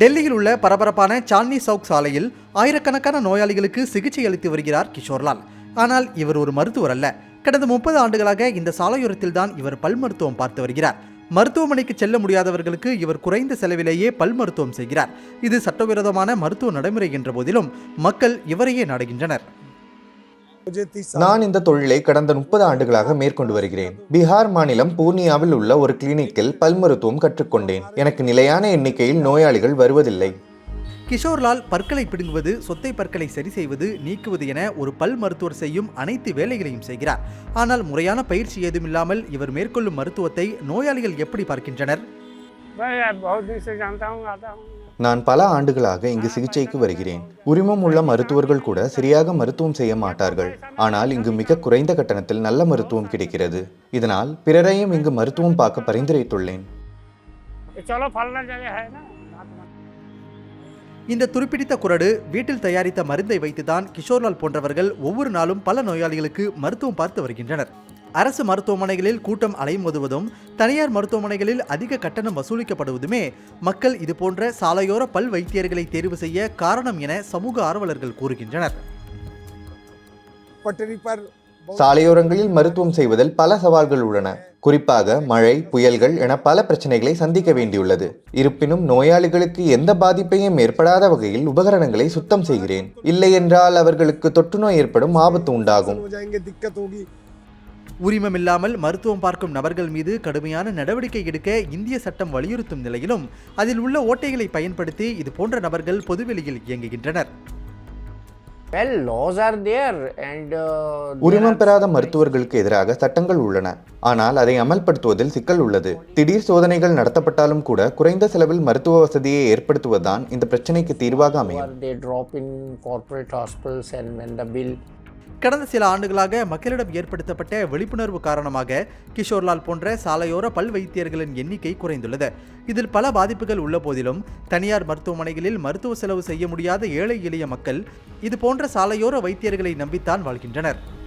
டெல்லியில் உள்ள பரபரப்பான சாந்தினி சவுக் சாலையில் ஆயிரக்கணக்கான நோயாளிகளுக்கு சிகிச்சை அளித்து வருகிறார் கிஷோர்லால் ஆனால் இவர் ஒரு மருத்துவர் அல்ல. கடந்த முப்பது ஆண்டுகளாக இந்த சாலையோரத்தில் தான் இவர் பல் மருத்துவம் பார்த்து வருகிறார். மருத்துவமனைக்கு செல்ல முடியாதவர்களுக்கு இவர் குறைந்த செலவிலேயே பல் மருத்துவம் செய்கிறார். இது சட்டவிரோதமான மருத்துவ நடைமுறை என்ற போதிலும் மக்கள் இவரையே நாடுகின்றனர். நான் இந்த தொழிலை கடந்த முப்பது ஆண்டுகளாக மேற்கொண்டு வருகிறேன். பீகார் மாநிலம் பூர்ணியாவில் உள்ள ஒரு கிளினிக்கில் பல் மருத்துவம் கற்றுக்கொண்டேன். எனக்கு நிலையான எண்ணிக்கையில் நோயாளிகள் வருவதில்லை. கிஷோர்லால் பற்களை பிடுங்குவது சொத்தை பற்களை சரி செய்வது நீக்குவது என ஒரு பல் மருத்துவர் செய்யும் அனைத்து வேலைகளையும் செய்கிறார். ஆனால் முறையான பயிற்சி ஏதுமில்லாமல் இவர் மேற்கொள்ளும் மருத்துவத்தை நோயாளிகள் எப்படி பார்க்கின்றனர்? भाई यार बहुत दिन से जानता हूँ आता हूँ நான் பல ஆண்டுகளாக இங்கு சிகிச்சைக்கு வருகிறேன் உரிமம் உள்ள மருத்துவர்கள் கூட சரியாக மருத்துவம் செய்ய மாட்டார்கள் ஆனால் இங்கு மிக குறைந்த கட்டணத்தில் நல்ல மருத்துவம் கிடைக்கிறது இதனால் பிறரையும் இங்கு மருத்துவம் பார்க்க பரிந்துரைத்துள்ளேன் ये चलो फलना जगह है ना இந்த துருப்பிடித்த குரடு வீட்டில் தயாரித்த மருந்தை வைத்துதான் கிஷோர்லால் போன்றவர்கள் ஒவ்வொரு நாளும் பல நோயாளிகளுக்கு மருத்துவம் பார்த்து வருகின்றனர் அரசு மருத்துவமனைகளில் கூட்டம் அலைமோதுவதும் தனியார் மருத்துவமனைகளில் அதிக கட்டணம் வசூலிக்கப்படுவதுமே மக்கள் இதுபோன்ற சாலையோர பல் வைத்தியர்களை தேர்வு செய்ய காரணம் என சமூக ஆர்வலர்கள் கூறுகின்றனர். சாலையோரங்களில் மருத்துவம் செய்வதில் பல சவால்கள் உள்ளன. குறிப்பாக மழை புயல்கள் என பல பிரச்சனைகளை சந்திக்க வேண்டியுள்ளது. இருப்பினும் நோயாளிகளுக்கு எந்த பாதிப்பையும் ஏற்படாத வகையில் உபகரணங்களை சுத்தம் செய்கிறேன். இல்லை என்றால் அவர்களுக்கு தொற்றுநோய் ஏற்படும் ஆபத்து உண்டாகும். உரிமம் இல்லாமல் மருத்துவம் பார்க்கும் நபர்கள் மீது கடுமையான நடவடிக்கை எடுக்க இந்திய சட்டம் வலியுறுத்தும் நிலையிலும் அதில் உள்ள ஓட்டைகளை பயன்படுத்தி இது போன்ற நபர்கள் பொதுவெளியில் இயங்குகின்றனர். உரிமம் பெறாத மருத்துவர்களுக்கு எதிராக சட்டங்கள் உள்ளன. ஆனால் அதை அமல்படுத்துவதில் சிக்கல் உள்ளது. திடீர் சோதனைகள் நடத்தப்பட்டாலும் கூட குறைந்த செலவில் மருத்துவ வசதியை ஏற்படுத்துவதுதான் இந்த பிரச்சனைக்கு தீர்வாக அமையும். கடந்த சில ஆண்டுகளாக மக்களிடம் ஏற்படுத்தப்பட்ட விழிப்புணர்வு காரணமாக கிஷோர்லால் போன்ற சாலையோர பல் வைத்தியர்களின் எண்ணிக்கை குறைந்துள்ளது. இதில் பல பாதிப்புகள் உள்ள போதிலும் தனியார் மருத்துவமனைகளில் மருத்துவ செலவு செய்ய முடியாத ஏழை எளிய மக்கள் இது போன்ற சாலையோர வைத்தியர்களை நம்பித்தான் வாழ்கின்றனர்.